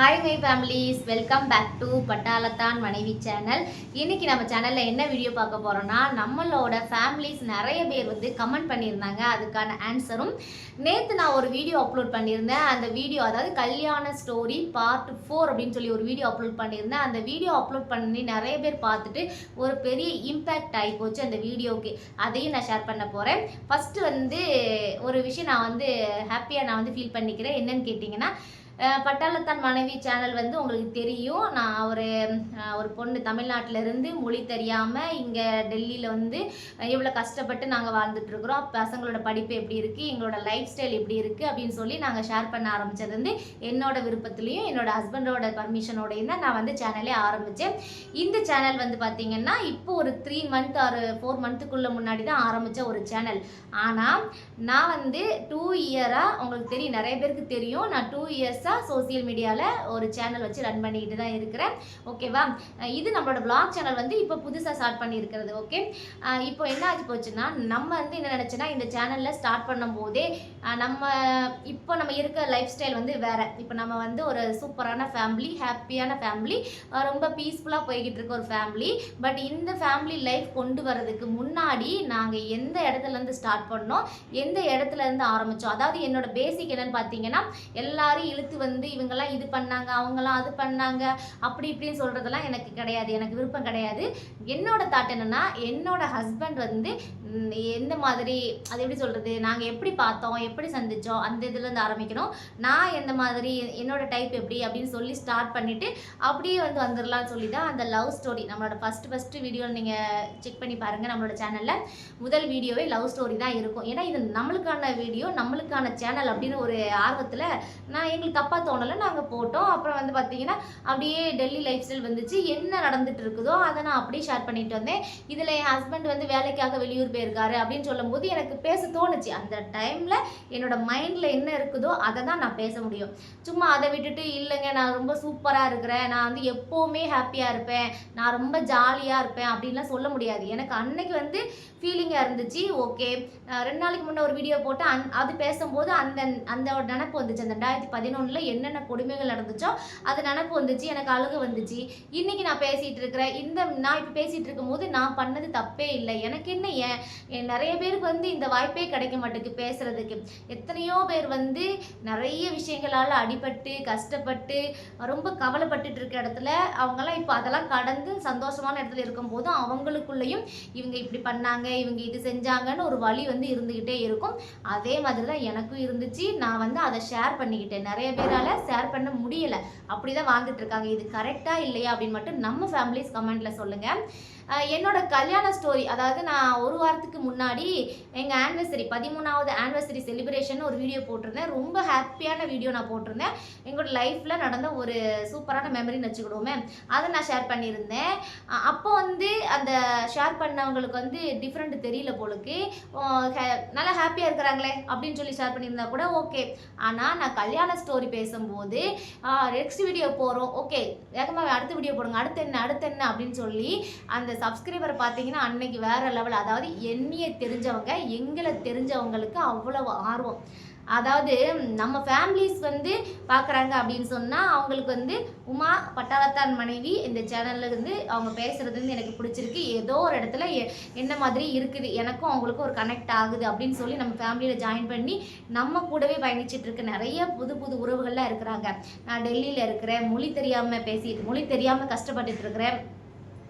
Hi my families welcome back to பட்டாளத்தான் மனைவி channel இன்றைக்கி நம்ம சேனலில் என்ன வீடியோ பார்க்க போகிறோன்னா நம்மளோட ஃபேமிலிஸ் நிறைய பேர் வந்து கமெண்ட் பண்ணியிருந்தாங்க. அதுக்கான ஆன்சரும் நேற்று நான் ஒரு வீடியோ அப்லோட் பண்ணியிருந்தேன். அந்த வீடியோ அதாவது கல்யாண ஸ்டோரி பார்ட் ஃபோர் அப்படின்னு சொல்லி ஒரு வீடியோ அப்லோட் பண்ணியிருந்தேன். அந்த வீடியோ அப்லோட் பண்ணி நிறைய பேர் பார்த்துட்டு ஒரு பெரிய இம்பேக்ட் ஆகி போச்சு அந்த வீடியோக்கு அதையும் நான் ஷேர் பண்ண போகிறேன் ஃபஸ்ட்டு வந்து ஒரு விஷயம் நான் வந்து ஹாப்பியாக நான் வந்து ஃபீல் பண்ணிக்கிறேன். என்னன்னு கேட்டிங்கன்னா பட்டாளத்தான் மனைவி சேனல் வந்து உங்களுக்கு தெரியும். நான் ஒரு ஒரு பொண்ணு தமிழ்நாட்டிலேருந்து மொழி தெரியாமல் இங்கே டெல்லியில் வந்து எவ்வளோ கஷ்டப்பட்டு நாங்கள் வாழ்ந்துட்டுருக்குறோம் பசங்களோட படிப்பு எப்படி இருக்குது எங்களோட லைஃப் ஸ்டைல் எப்படி இருக்குது அப்படின்னு சொல்லி நாங்கள் ஷேர் பண்ண ஆரம்பித்தது வந்து என்னோட விருப்பத்துலேயும் என்னோட ஹஸ்பண்டோட பர்மிஷனோடையும் தான் நான் வந்து சேனலே ஆரம்பித்தேன் இந்த சேனல் வந்து பார்த்திங்கன்னா இப்போ ஒரு த்ரீ மந்த் ஆர் ஃபோர் மந்த்துக்குள்ளே முன்னாடி தான் ஆரம்பித்த ஒரு சேனல். ஆனால் நான் வந்து டூ இயராக உங்களுக்கு தெரியும் நிறைய பேருக்கு தெரியும். நான் டூ இயர்ஸாக சோஷியல் மீடியாவில் ஒரு சேனல் வச்சு ரன் பண்ணிக்கிட்டு தான் இருக்கிறேன். ஓகேவா இது நம்மளோட பிளாக் சேனல் வந்து இப்போ புதுசாக ஸ்டார்ட் பண்ணியிருக்கிறது ஓகே இப்போ என்ன ஆச்சு போச்சுன்னா நம்ம வந்து என்ன நினச்சோன்னா இந்த சேனலில் ஸ்டார்ட் பண்ணும்போதே நம்ம இப்போ நம்ம இருக்க லைஃப் ஸ்டைல் வந்து வேறு. இப்போ நம்ம வந்து ஒரு சூப்பரான ஃபேமிலி ஹாப்பியான ஃபேமிலி ரொம்ப பீஸ்ஃபுல்லாக போய்கிட்டு இருக்க ஒரு ஃபேமிலி பட் இந்த ஃபேமிலி லைஃப் கொண்டு வர்றதுக்கு முன்னாடி நாங்கள் எந்த இடத்துலேருந்து ஸ்டார்ட் பண்ணோம் எந்த இடத்துலேருந்து ஆரம்பித்தோம் அதாவது என்னோட பேசிக் என்னன்னு பார்த்தீங்கன்னா எல்லாரும் இழுத்து வந்து இவங்கெல்லாம் இது பண்ணாங்க அவங்கெல்லாம் அது பண்ணாங்க அப்படி இப்படின்னு சொல்கிறதெல்லாம் எனக்கு கிடையாது எனக்கு விருப்பம் கிடையாது. என்னோட தாட் என்னன்னா என்னோட ஹஸ்பண்ட் வந்து எந்த மாதிரி அது எப்படி சொல்கிறது நாங்கள் எப்படி பார்த்தோம்? எப்படி சந்தித்தோம் அந்த இதுலேருந்து ஆரம்பிக்கணும். நான் எந்த மாதிரி என்னோட டைப் எப்படி அப்படின்னு சொல்லி ஸ்டார்ட் பண்ணிவிட்டு அப்படியே வந்து வந்துடலாம்னு சொல்லி தான் அந்த லவ் ஸ்டோரி நம்மளோட ஃபஸ்ட்டு ஃபஸ்ட்டு வீடியோ நீங்கள் செக் பண்ணி பாருங்கள் நம்மளோட சேனலில் முதல் வீடியோவே லவ் ஸ்டோரி தான் இருக்கும். ஏன்னா இது நம்மளுக்கான வீடியோ நம்மளுக்கான சேனல் அப்படின்னு ஒரு ஆர்வத்தில் நான் எங்களுக்கு தப்பாக தோணலை. நாங்கள் போட்டோம். அப்புறம் வந்து பார்த்தீங்கன்னா அப்படியே டெல்லி லைஃப் ஸ்டைல் வந்துச்சு. என்ன நடந்துட்டு இருக்குதோ அதை நான் அப்படியே ஷேர் பண்ணிட்டு வந்தேன். இதில் என் ஹஸ்பண்ட் வந்து வேலைக்காக வெளியூர் போயிருக்காரு அப்படின்னு சொல்லும்போது எனக்கு பேச தோணுச்சு. அந்த டைமில் என்னோட மைண்டில் என்ன இருக்குதோ அதை தான் நான் பேச முடியும். சும்மா அதை விட்டுட்டு இல்லைங்க நான் ரொம்ப சூப்பராக இருக்கிறேன். நான் வந்து எப்போவுமே ஹாப்பியாக இருப்பேன். நான் ரொம்ப ஜாலியாக இருப்பேன். அப்படின்லாம் சொல்ல முடியாது. எனக்கு அன்னைக்கு வந்து ஃபீலிங்காக இருந்துச்சு. ஓகே ரெண்டு நாளைக்கு முன்னே ஒரு வீடியோ போட்டு அந் அது பேசும்போது அந்த அந்த ஒரு நினப்பு வந்துச்சு. அந்த ரெண்டாயிரத்தி பதினொன்றில் என்னென்ன கொடுமைகள் நடந்துச்சோ அது நினப்பு வந்துச்சு. எனக்கு அழுகு வந்துச்சு. இன்றைக்கி நான் பேசிகிட்டு இருக்கிறேன். இந்த நான் இப்போ பேசிகிட்டு இருக்கும்போது நான் பண்ணது தப்பே இல்லை. எனக்கு என்ன ஏன்? நிறைய பேருக்கு வந்து இந்த வாய்ப்பே கிடைக்க மாட்டேங்குது பேசுறதுக்கு. எத்தனையோ பேர் வந்து நிறைய விஷயங்களால் அடிபட்டு கஷ்டப்பட்டு ரொம்ப கவலைப்பட்டுட்டு இருக்க இடத்துல அவங்கெல்லாம் இப்போ அதெல்லாம் கடந்து சந்தோஷமான இடத்துல இருக்கும்போது அவங்களுக்குள்ளேயும் இவங்க இப்படி பண்ணாங்க இவங்க இது செஞ்சாங்கன்னு ஒரு வழி வந்து இருந்துக்கிட்டே இருக்கும். அதே மாதிரி தான் எனக்கும் இருந்துச்சு. நான் வந்து அதை ஷேர் பண்ணிக்கிட்டேன். நிறைய பேரால் ஷேர் பண்ண முடியலை. அப்படி தான் வாழ்ந்துட்டு இருக்காங்க. இது கரெக்டாக இல்லையா அப்படின்னு மட்டும் நம்ம ஃபேமிலிஸ் கமெண்ட்டில் சொல்லுங்கள் என்னோட கல்யாண ஸ்டோரி அதாவது நான் ஒரு வாரத்துக்கு முன்னாடி எங்கள் ஆனிவர்சரி பதிமூணாவது ஆனிவர்சரி செலிப்ரேஷன் ஒரு வீடியோ போட்டிருந்தேன். ரொம்ப ஹாப்பியான வீடியோ நான் போட்டிருந்தேன். எங்களோட லைஃப்பில் நடந்த ஒரு சூப்பரான மெமரின்னு வச்சுக்கிடுவோமே அதை நான் ஷேர் பண்ணியிருந்தேன். அப்போ வந்து அந்த ஷேர் பண்ணவங்களுக்கு வந்து டிஃப்ரெண்ட் தெரியல போலுக்கு. ஹே- நல்லா ஹாப்பியாக இருக்கிறாங்களே அப்படின்னு சொல்லி ஷேர் பண்ணியிருந்தா கூட ஓகே ஆனால் நான் கல்யாண ஸ்டோரி பேசும்போது நெக்ஸ்ட் வீடியோ போகிறோம் ஓகே வேகமாக அடுத்த வீடியோ போடுங்க அடுத்து என்ன அடுத்து என்ன அப்படின்னு சொல்லி அந்த சப்ஸ்கிரைபர் பார்த்தீங்கன்னா அன்னைக்கு வேற லெவல் அதாவது என்னைய தெரிஞ்சவங்க எங்களை தெரிஞ்சவங்களுக்கு அவ்வளவு ஆர்வம். அதாவது நம்ம ஃபேமிலிஸ் வந்து பார்க்குறாங்க அப்படின்னு சொன்னால் அவங்களுக்கு வந்து உமா பட்டாளத்தான் மனைவி இந்த சேனல்ல இருந்து அவங்க பேசுகிறது வந்து எனக்கு பிடிச்சிருக்கு. ஏதோ ஒரு இடத்துல எ- என்ன மாதிரி இருக்குது? எனக்கும் அவங்களுக்கும் ஒரு கனெக்ட் ஆகுது அப்படின்னு சொல்லி நம்ம ஃபேமிலியில் ஜாயின் பண்ணி நம்ம கூடவே பயணிச்சிட்டு இருக்க நிறைய புது புது உறவுகள்லாம் இருக்கிறாங்க. நான் டெல்லியில் இருக்கிறேன். மொழி தெரியாமல் பேசி மொழி தெரியாமல் கஷ்டப்பட்டுட்டு இருக்கிறேன்.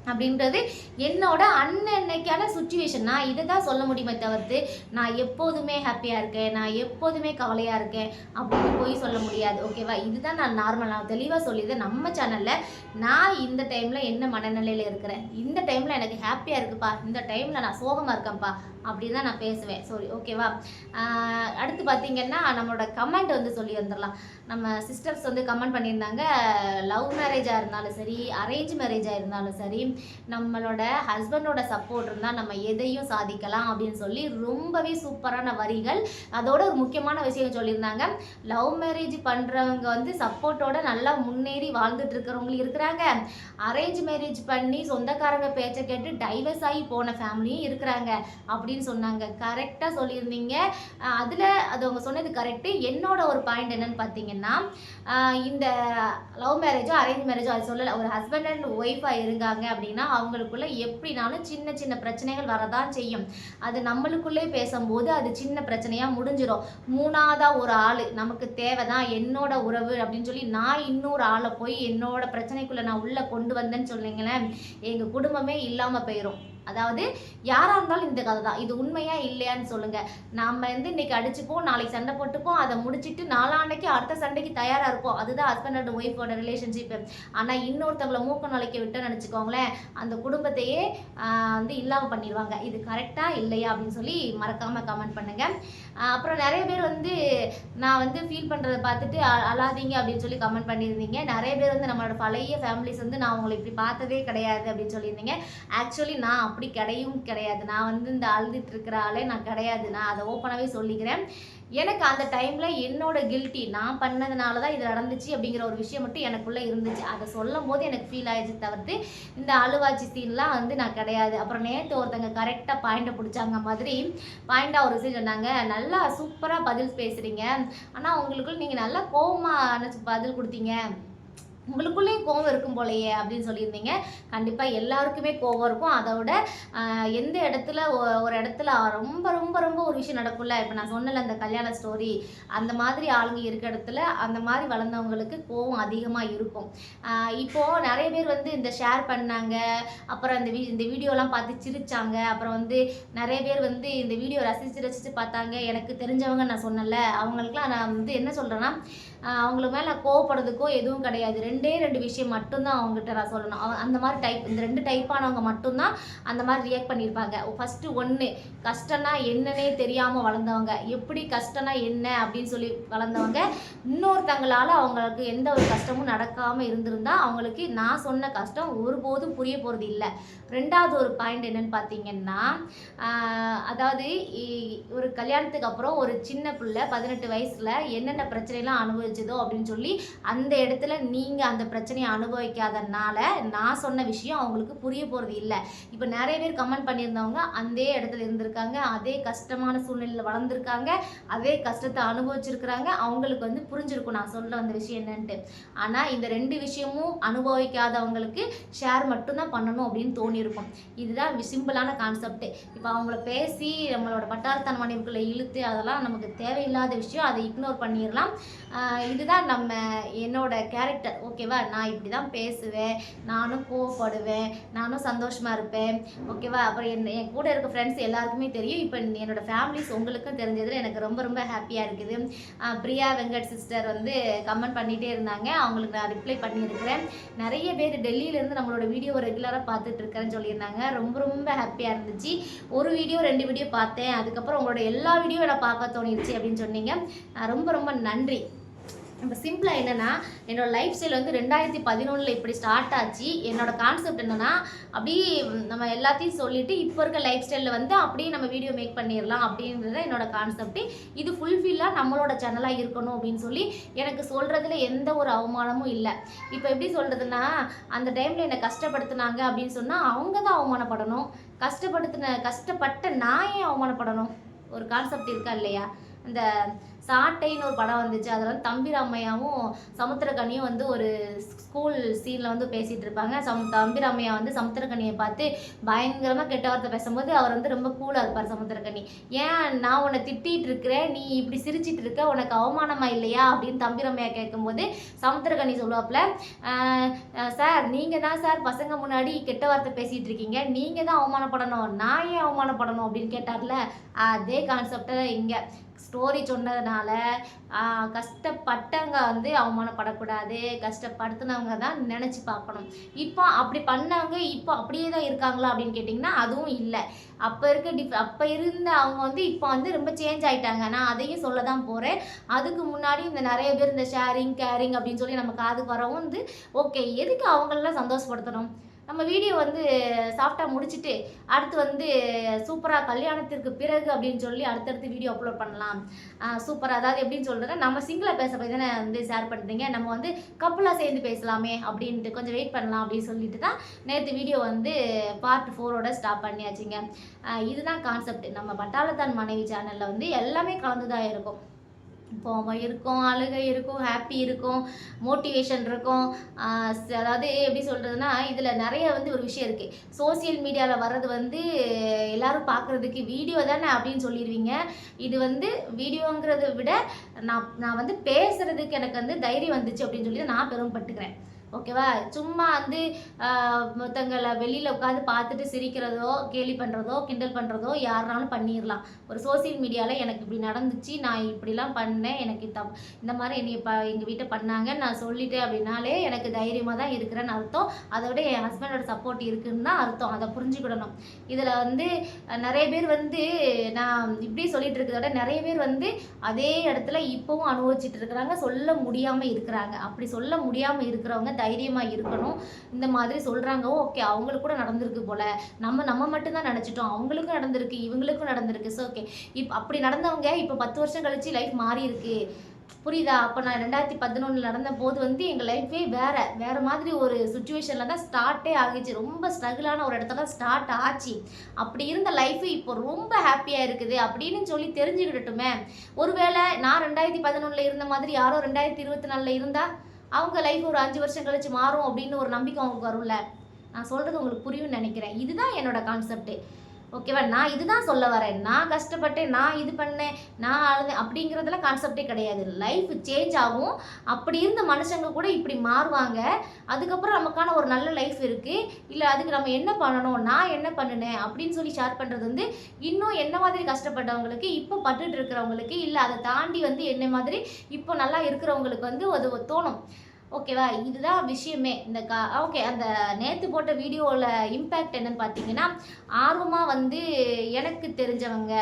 அப்படின்றது என்னோட அன்னன்னைக்கான சுச்சுவேஷன் நான் இதை தான் சொல்ல முடியுமே தவிர்த்து நான் எப்போதுமே ஹாப்பியாக இருக்கேன் நான் எப்போதுமே கவலையாக இருக்கேன் அப்படின்னு போய் சொல்ல முடியாது. ஓகேவா இதுதான் நான் நார்மல் நான் தெளிவாக சொல்லியிருந்தேன் நம்ம சேனலில் நான் இந்த டைமில் என்ன மனநிலையில் இருக்கிறேன்? இந்த டைமில் எனக்கு ஹாப்பியாக இருக்குப்பா. இந்த டைமில் நான் சோகமாக இருக்கேன்ப்பா. அப்படி தான் நான் பேசுவேன். சாரி ஓகேவா அடுத்து பார்த்தீங்கன்னா நம்மளோட கமெண்ட் வந்து சொல்லி வந்துடலாம் நம்ம சிஸ்டர்ஸ் வந்து கமெண்ட் பண்ணியிருந்தாங்க லவ் மேரேஜாக இருந்தாலும் சரி அரேஞ்ச் மேரேஜாக இருந்தாலும் சரி நம்மளோட ஹஸ்பண்டோட சப்போர்ட் இருந்தால் நம்ம எதையும் சாதிக்கலாம் அப்படின்னு சொல்லி ரொம்பவே சூப்பரான வரிகள். அதோட ஒரு முக்கியமான விஷயம் சொல்லியிருந்தாங்க. லவ் மேரேஜ் பண்ணுறவங்க வந்து சப்போர்ட்டோட நல்லா முன்னேறி வாழ்ந்துட்டு இருக்கிறவங்களும் இருக்கிறாங்க. அரேஞ்ச் மேரேஜ் பண்ணி சொந்தக்காரங்க பேச்சை கேட்டு டைவர்ஸ் ஆகி போன ஃபேமிலியும் இருக்கிறாங்க அப்படின்னு சொன்னாங்க. கரெக்டாக சொல்லியிருந்தீங்க. அதில் அது அவங்க சொன்னது கரெக்டு என்னோட ஒரு பாயிண்ட் என்னன்னு பார்த்தீங்கன்னா இந்த லவ் மேரேஜோ அரேஞ்ச் மேரேஜோ அது சொல்லலை. ஒரு ஹஸ்பண்ட் அண்ட் ஒய்ஃபாக இருக்காங்க அப்படின்னா அவங்களுக்குள்ள எப்படினாலும் சின்ன சின்ன பிரச்சனைகள் வரதான் செய்யும். அது நம்மளுக்குள்ளே பேசும்போது அது சின்ன பிரச்சனையாக முடிஞ்சிடும் மூணாவதாக ஒரு ஆள் நமக்கு தேவை தான் என்னோட உறவு அப்படின்னு சொல்லி நான் இன்னொரு ஆளை போய் என்னோட பிரச்சனைக்குள்ளே நான் உள்ளே கொண்டு வந்தேன்னு சொன்னீங்களேன் எங்கள் குடும்பமே இல்லாமல் போயிடும் அதாவது யாராக இருந்தாலும் இந்த கதை தான் இது உண்மையா இல்லையான்னு சொல்லுங்க. நாம வந்து இன்னைக்கு அடிச்சுப்போம் நாளைக்கு சண்டை போட்டுப்போம் அதை முடிச்சுட்டு நாளான்னைக்கு அடுத்த சண்டைக்கு தயாரா இருப்போம். அதுதான் ஹஸ்பண்ட் அண்ட் ஒய்ஃபோட ரிலேஷன்ஷிப் ஆனா இன்னொருத்தவங்களை மூக்க நுழைக்க விட்டு நினச்சிக்கோங்களேன். அந்த குடும்பத்தையே வந்து இல்லாம பண்ணிடுவாங்க. இது கரெக்டா இல்லையா அப்படின்னு சொல்லி மறக்காம கமெண்ட் பண்ணுங்க. அப்புறம் நிறைய பேர் வந்து நான் வந்து ஃபீல் பண்ணுறதை பார்த்துட்டு அழாதீங்க அப்படின்னு சொல்லி கமெண்ட் பண்ணியிருந்தீங்க. நிறைய பேர் வந்து நம்மளோட பழைய ஃபேமிலிஸ் வந்து நான் உங்களை இப்படி பார்த்ததே கிடையாது அப்படின்னு சொல்லியிருந்தீங்க. ஆக்சுவலி நான் அப்படி கிடையும் கிடையாது. நான் வந்து இந்த அழுதுட்டு இருக்கிற ஆளே நான் கிடையாது. நான் அதை ஓப்பனாகவே சொல்லிக்கிறேன். எனக்கு அந்த டைமில் என்னோட கில்ட்டி நான் பண்ணதுனால தான் இது நடந்துச்சு அப்படிங்கிற ஒரு விஷயம் மட்டும் எனக்குள்ளே இருந்துச்சு. அதை சொல்லும் போது எனக்கு ஃபீல் ஆயிடுச்சு தவிர்த்து இந்த அழுவாச்சி சீன்லாம் வந்து நான் கிடையாது. அப்புறம் நேற்று ஒருத்தங்க கரெக்டாக பாயிண்டை பிடிச்சாங்க மாதிரி பாயிண்டாக ஒரு விஷயம் சொன்னாங்க. நல்லா சூப்பராக பதில் பேசுகிறீங்க ஆனால் உங்களுக்குள்ள நீங்கள் நல்லா கோவமாக பதில் கொடுத்தீங்க. உங்களுக்குள்ளேயும் கோவம் இருக்கும் போலயே அப்படின்னு சொல்லியிருந்தீங்க. கண்டிப்பாக எல்லாருக்குமே கோவம் இருக்கும். அதோட எந்த இடத்துல ஒ- ஒரு இடத்துல ரொம்ப ரொம்ப ரொம்ப ஒரு விஷயம் நடக்கும்ல? இப்போ நான் சொன்னல அந்த கல்யாண ஸ்டோரி அந்த மாதிரி ஆளுங்க இருக்க இடத்துல அந்த மாதிரி வளர்ந்தவங்களுக்கு கோவம் அதிகமாக இருக்கும். இப்போது நிறைய பேர் வந்து இந்த ஷேர் பண்ணாங்க. அப்புறம் இந்த வீ இந்த வீடியோலாம் பார்த்து சிரித்தாங்க அப்புறம் வந்து நிறைய பேர் வந்து இந்த வீடியோ ரசித்து ரசித்து பார்த்தாங்க. எனக்கு தெரிஞ்சவங்க நான் சொன்னல அவங்களுக்குலாம் நான் வந்து என்ன சொல்கிறேன்னா அவங்களுக்கு மேலே கோவப்படுறதுக்கோ எதுவும் கிடையாது. ரெண்டே ரெண்டு விஷயம் மட்டும்தான் அவங்ககிட்ட நான் சொல்லணும். அந்த மாதிரி டைப் இந்த ரெண்டு டைப்பானவங்க மட்டும்தான் அந்த மாதிரி ரியாக்ட் பண்ணியிருப்பாங்க. ஃபஸ்ட்டு ஒன்று கஷ்டம்னா என்னன்னே தெரியாமல் வளர்ந்தவங்க. எப்படி கஷ்டம்னா என்ன அப்படின்னு சொல்லி வளர்ந்தவங்க. இன்னொருத்தங்களால் அவங்களுக்கு எந்த ஒரு கஷ்டமும் நடக்காமல் இருந்திருந்தா அவங்களுக்கு நான் சொன்ன கஷ்டம் ஒருபோதும் புரிய போகிறது இல்லை. ரெண்டாவது ஒரு பாயிண்ட் என்னன்னு பார்த்தீங்கன்னா அதாவது இ- ஒரு கல்யாணத்துக்கு அப்புறம் ஒரு சின்ன பிள்ளை பதினெட்டு வயசில் என்னென்ன பிரச்சனைலாம் அனுபவி அனுபவிச்சதோ அப்படின்னு சொல்லி அந்த இடத்துல நீங்கள் அந்த பிரச்சனையை அனுபவிக்காதனால நான் சொன்ன விஷயம் அவங்களுக்கு புரிய போகிறது இல்லை. இப்போ நிறைய பேர் கமெண்ட் பண்ணியிருந்தவங்க அந்த இடத்துல இருந்திருக்காங்க அதே கஷ்டமான சூழ்நிலையில் வளர்ந்துருக்காங்க அதே கஷ்டத்தை அனுபவிச்சிருக்கிறாங்க. அவங்களுக்கு வந்து புரிஞ்சிருக்கும் நான் சொல்ல வந்த விஷயம் என்னன்ட்டு. ஆனால் இந்த ரெண்டு விஷயமும் அனுபவிக்காதவங்களுக்கு ஷேர் மட்டும்தான் பண்ணணும் அப்படின்னு தோணியிருக்கும். இதுதான் சிம்பிளான கான்செப்ட் இப்போ அவங்கள பேசி நம்மளோட பட்டாரத்தன மனைவிக்குள்ளே இழுத்து அதெல்லாம் நமக்கு தேவையில்லாத விஷயம் அதை இக்னோர் பண்ணிடலாம். இதுதான் நம்ம என்னோட கேரக்டர் ஓகேவா நான் இப்படி தான் பேசுவேன். நானும் கோவப்படுவேன். நானும் சந்தோஷமாக இருப்பேன். ஓகேவா அப்புறம் என் என் கூட இருக்க ஃப்ரெண்ட்ஸ் எல்லாருக்குமே தெரியும். இப்போ என்னோடய ஃபேமிலிஸ் உங்களுக்கும் தெரிஞ்சதில் எனக்கு ரொம்ப ரொம்ப ஹாப்பியாக இருக்குது. பிரியா வெங்கட் சிஸ்டர் வந்து கமெண்ட் பண்ணிகிட்டே இருந்தாங்க. அவங்களுக்கு நான் ரிப்ளை பண்ணியிருக்கிறேன். நிறைய பேர் டெல்லியிலேருந்து நம்மளோட வீடியோவை ரெகுலராக பார்த்துட்ருக்கேன்னு சொல்லியிருந்தாங்க. ரொம்ப ரொம்ப ஹாப்பியாக இருந்துச்சு. ஒரு வீடியோ ரெண்டு வீடியோ பார்த்தேன். அதுக்கப்புறம் உங்களோட எல்லா வீடியோ நான் பார்க்க தோணிடுச்சு அப்படின்னு சொன்னீங்க. ரொம்ப ரொம்ப நன்றி. இப்போ சிம்பிளாக என்னென்னா என்னோடய லைஃப் ஸ்டைல் வந்து ரெண்டாயிரத்தி பதினொன்றில் இப்படி ஸ்டார்ட் ஆச்சு. என்னோட கான்செப்ட் என்னென்னா அப்படியே நம்ம எல்லாத்தையும் சொல்லிவிட்டு இப்போ இருக்க லைஃப் ஸ்டைலில் வந்து அப்படியே நம்ம வீடியோ மேக் பண்ணிடலாம் அப்படின்றது என்னோட கான்செப்ட் இது ஃபுல்ஃபில்லாக நம்மளோட சேனலாக இருக்கணும் அப்படின்னு சொல்லி எனக்கு சொல்கிறதுல எந்த ஒரு அவமானமும் இல்லை. இப்போ எப்படி சொல்கிறதுனா அந்த டைமில் என்னை கஷ்டப்படுத்துனாங்க அப்படின்னு சொன்னால் அவங்க தான் அவமானப்படணும். கஷ்டப்படுத்தின கஷ்டப்பட்ட நான் ஏன் அவமானப்படணும்? ஒரு கான்செப்ட் இருக்கா இல்லையா? அந்த சாட்டைன்னு ஒரு படம் வந்துச்சு. அதில் வந்து தம்பி ராமையாவும் சமுத்திரக்கனியும் வந்து ஒரு ஸ்கூல் சீனில் வந்து பேசிகிட்டு இருப்பாங்க. சம் தம்பி ராமையா வந்து சமுத்திரக்கனியை பார்த்து பயங்கரமாக கெட்ட வார்த்தை பேசும்போது அவர் வந்து ரொம்ப கூலாக இருப்பார் சமுத்திரக்கனி ஏன் நான் உன்னை திட்டிகிட்டு இருக்கிறேன்? நீ இப்படி சிரிச்சிட்டு இருக்க? உனக்கு அவமானமா இல்லையா? அப்படின்னு தம்பி ராமையா கேட்கும்போது சமுத்திரக்கனி சொல்லுவாப்புல சார் நீங்கள் தான் சார் பசங்க முன்னாடி கெட்ட வார்த்தை பேசிகிட்டு இருக்கீங்க. நீங்கள் தான் அவமானப்படணும். நான் ஏன் அவமானப்படணும்? அப்படின்னு கேட்டார்ல. அதே கான்செப்டை இங்கே. ஸ்டோரி சொன்னதுனால கஷ்டப்பட்டவங்க வந்து அவமானப்படக்கூடாது கஷ்டப்படுத்தினவங்க தான் நினச்சி பார்க்கணும். இப்போ அப்படி பண்ணவங்க இப்போ அப்படியே தான் இருக்காங்களா அப்படின்னு கேட்டிங்கன்னா அதுவும் இல்லை. அப்போ இருக்க டிஃப் அப்போ இருந்த அவங்க வந்து இப்போ வந்து ரொம்ப சேஞ்ச் ஆகிட்டாங்க நான் அதையும் சொல்ல தான் போகிறேன் அதுக்கு முன்னாடி இந்த நிறைய பேர் இந்த ஷேரிங் கேரிங் அப்படின்னு சொல்லி நம்ம காதுக்கு வரவும் வந்து ஓகே எதுக்கு அவங்களெல்லாம் சந்தோஷப்படுத்தணும்? நம்ம வீடியோ வந்து சாஃப்டாக முடிச்சுட்டு அடுத்து வந்து சூப்பராக கல்யாணத்திற்கு பிறகு அப்படின்னு சொல்லி அடுத்தடுத்து வீடியோ அப்லோட் பண்ணலாம். சூப்பராக அதாவது எப்படின்னு சொல்கிறேன் நம்ம சிங்கிளாக பேச போய் தானே வந்து ஷேர் பண்ணுறீங்க நம்ம வந்து கப்பலாக சேர்ந்து பேசலாமே அப்படின்ட்டு கொஞ்சம் வெயிட் பண்ணலாம் அப்படின்னு சொல்லிட்டு தான் நேற்று வீடியோ வந்து பார்ட் ஃபோரோட ஸ்டாப் பண்ணியாச்சுங்க. இதுதான் கான்செப்ட் நம்ம பட்டாளத்தான் மனைவி சேனலில் வந்து எல்லாமே கலந்துதான் இருக்கும். கோபம் இருக்கும் அழுகை இருக்கும் ஹாப்பி இருக்கும் மோட்டிவேஷன் இருக்கும். அதாவது எப்படி சொல்கிறதுனா இதில் நிறைய வந்து ஒரு விஷயம் இருக்குது சோஷியல் மீடியாவில் வர்றது வந்து எல்லோரும் பார்க்குறதுக்கு வீடியோ தானே அப்படின்னு சொல்லிடுவீங்க. இது வந்து வீடியோங்கிறத விட நான் நான் வந்து பேசுகிறதுக்கு எனக்கு வந்து தைரியம் வந்துச்சு அப்படின்னு சொல்லி நான் பெருமைப்பட்டுக்கிறேன். ஓகேவா? சும்மா வந்து மொத்தங்களை வெளியில் உட்காந்து பார்த்துட்டு சிரிக்கிறதோ கேலி பண்ணுறதோ கிண்டல் பண்ணுறதோ யாருனாலும் பண்ணிடலாம் ஒரு சோஷியல் மீடியாவில் எனக்கு இப்படி நடந்துச்சு நான் இப்படிலாம் பண்ணேன் எனக்கு இந்த இந்த மாதிரி என்னை ப எங்கள் வீட்டை பண்ணாங்க நான் சொல்லிட்டேன் அப்படின்னாலே எனக்கு தைரியமாக தான் இருக்கிறேன்னு அர்த்தம். அதை விட என் ஹஸ்பண்டோட சப்போர்ட் இருக்குன்னு தான் அர்த்தம். அதை புரிஞ்சுக்கிடணும். இதில் வந்து நிறைய பேர் வந்து நான் இப்படி சொல்லிட்டு இருக்கிறத விட நிறைய பேர் வந்து அதே இடத்துல இப்போவும் அனுபவிச்சுட்டு இருக்கிறாங்க. சொல்ல முடியாமல் இருக்கிறாங்க. அப்படி சொல்ல முடியாமல் இருக்கிறவங்க தைரியமாக இருக்கணும். இந்த மாதிரி சொல்கிறாங்க ஓகே அவங்களுக்கு கூட நடந்திருக்கு போல. நம்ம நம்ம மட்டும்தான் நினச்சிட்டோம். அவங்களுக்கும் நடந்திருக்கு இவங்களுக்கும் நடந்திருக்கு. ஸோ ஓகே இப் அப்படி நடந்தவங்க இப்போ பத்து வருஷம் கழிச்சு லைஃப் மாறி இருக்கு புரியுதா? அப்போ நான் ரெண்டாயிரத்தி பதினொன்றில் நடந்த போது வந்து எங்கள் லைஃபே வேற வேற மாதிரி ஒரு சுச்சுவேஷனில் தான் ஸ்டார்ட்டே ஆகிச்சு. ரொம்ப ஸ்ட்ரகிளான ஒரு இடத்துல ஸ்டார்ட் ஆச்சு. அப்படி இருந்த லைஃப் இப்போ ரொம்ப ஹாப்பியாக இருக்குது அப்படின்னு சொல்லி தெரிஞ்சுக்கிடட்டுமே ஒருவேளை நான் ரெண்டாயிரத்தி பதினொன்றில் இருந்த மாதிரி யாரோ ரெண்டாயிரத்தி இருபத்தி நாலில் இருந்தால் அவங்க லைஃப் ஒரு அஞ்சு வருஷம் கழிச்சு மாறும் அப்படின்னு ஒரு நம்பிக்கை அவங்களுக்கு வரும்ல. நான் சொல்கிறது உங்களுக்கு புரியும்னு நினைக்கிறேன். இதுதான் என்னோட கான்செப்ட்டு ஓகேவா? நான் இதுதான் சொல்ல வரேன். நான் கஷ்டப்பட்டேன் நான் இது பண்ணேன் நான் அழுதேன் அப்படிங்கிறதுலாம் கான்செப்டே கிடையாது. லைஃப் சேஞ்ச் ஆகும். அப்படி இருந்த மனுஷங்க கூட இப்படி மாறுவாங்க. அதுக்கப்புறம் நமக்கான ஒரு நல்ல லைஃப் இருக்குது இல்லை அதுக்கு நம்ம என்ன பண்ணணும்? நான் என்ன பண்ணினேன்? அப்படின்னு சொல்லி ஷேர் பண்ணுறது வந்து இன்னும் என்ன மாதிரி கஷ்டப்பட்டவங்களுக்கு இப்போ பட்டுட்டு இருக்கிறவங்களுக்கு இல்லை அதை தாண்டி வந்து என்ன மாதிரி இப்போ நல்லா இருக்கிறவங்களுக்கு வந்து அது தோணும். ஓகேவா? இதுதான் விஷயமே. இந்த கா ஓகே அந்த நேற்று போட்ட வீடியோவில் இம்பேக்ட் என்னன்னு பார்த்தீங்கன்னா ஆர்வமாக வந்து எனக்கு தெரிஞ்சவங்க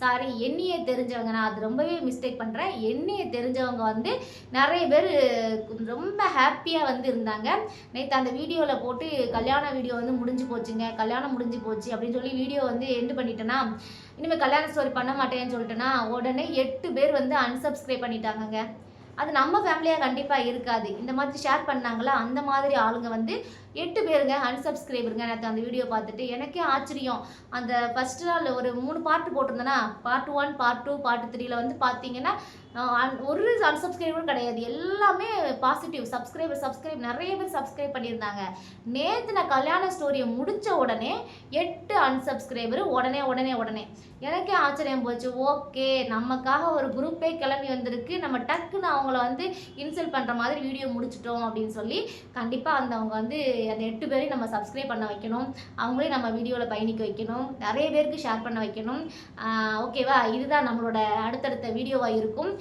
சாரி என்னையே தெரிஞ்சவங்க நான் அது ரொம்பவே மிஸ்டேக் பண்ணுறேன் என்னையே தெரிஞ்சவங்க வந்து நிறைய பேர் ரொம்ப ஹாப்பியாக வந்து இருந்தாங்க. நேற்று அந்த வீடியோவில் போட்டு கல்யாண வீடியோ வந்து முடிஞ்சு போச்சுங்க. கல்யாணம் முடிஞ்சு போச்சு அப்படின்னு சொல்லி வீடியோ வந்து எண்டு பண்ணிட்டேன்னா இனிமேல் கல்யாண ஸ்டோரி பண்ண மாட்டேன்னு சொல்லிட்டேன்னா உடனே எட்டு பேர் வந்து அன்சப்ஸ்கிரைப் பண்ணிட்டாங்கங்க. அது நம்ம ஃபேமிலியாக கண்டிப்பாக இருக்காது. இந்த மாதிரி ஷேர் பண்ணாங்களா அந்த மாதிரி ஆளுங்க வந்து எட்டு பேருங்க அன்சப்ஸ்கிரைபருங்க எனக்கு அந்த வீடியோ பார்த்துட்டு எனக்கே ஆச்சரியம். அந்த ஃபஸ்ட் நாள் ஒரு மூணு பாட்டு போட்டிருந்தேன்னா part one part two part த்ரீல வந்து பார்த்தீங்கன்னா ஒரு அன்சப்ஸ்கிரைபரும் கிடையாது. எல்லாமே பாசிட்டிவ் சப்ஸ்கிரைபர் சப்ஸ்கிரைப் நிறைய பேர் சப்ஸ்கிரைப் பண்ணியிருந்தாங்க. நேற்று நான் கல்யாண ஸ்டோரியை முடித்த உடனே எட்டு அன்சப்ஸ்கிரைபர் உடனே உடனே உடனே. எனக்கே ஆச்சரியம் போச்சு. ஓகே நமக்காக ஒரு குரூப்பே கிளம்பி வந்திருக்கு. நம்ம டக்குன்னு அவங்கள வந்து இன்சல்ட் பண்ணுற மாதிரி வீடியோ முடிச்சிட்டோம் அப்படின்னு சொல்லி கண்டிப்பாக அந்த அவங்க வந்து அந்த எட்டு பேரையும் நம்ம சப்ஸ்கிரைப் பண்ண வைக்கணும். அவங்களையும் நம்ம வீடியோவில் பயணிக்க வைக்கணும். நிறைய பேருக்கு ஷேர் பண்ண வைக்கணும். ஓகேவா இதுதான் நம்மளோட அடுத்தடுத்த வீடியோவாக இருக்கும்.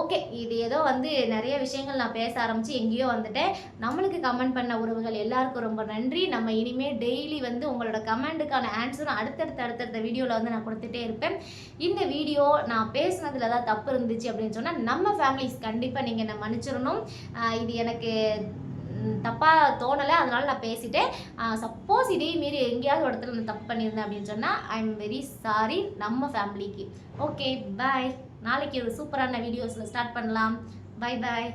ஓகே இது ஏதோ வந்து நிறைய விஷயங்கள் நான் பேச ஆரம்பித்து எங்கேயோ வந்துட்டேன். நம்மளுக்கு கமெண்ட் பண்ண உறவுகள் எல்லாருக்கும் ரொம்ப நன்றி. நம்ம இனிமேல் டெய்லி வந்து உங்களோட கமெண்ட்டுக்கான ஆன்சரும் அடுத்தடுத்த அடுத்தடுத்த வீடியோவில் வந்து நான் கொடுத்துட்டே இருப்பேன். இந்த வீடியோ நான் பேசுனதில் ஏதாவது தப்பு இருந்துச்சு அப்படின்னு சொன்னால் நம்ம ஃபேமிலிஸ் கண்டிப்பாக நீங்கள் என்னை மன்னிச்சிடணும். இது எனக்கு தப்பாக தோணலை. அதனால நான் பேசிட்டேன். சப்போஸ் இதே மீறி எங்கேயாவது இடத்துல நான் தப்பு பண்ணியிருந்தேன் அப்படின்னு சொன்னால் ஐ எம் வெரி சாரி நம்ம ஃபேமிலிக்கு ஓகே பாய் நாளைக்கு ஒரு சூப்பரான வீடியோஸில் ஸ்டார்ட் பண்ணலாம். Bye bye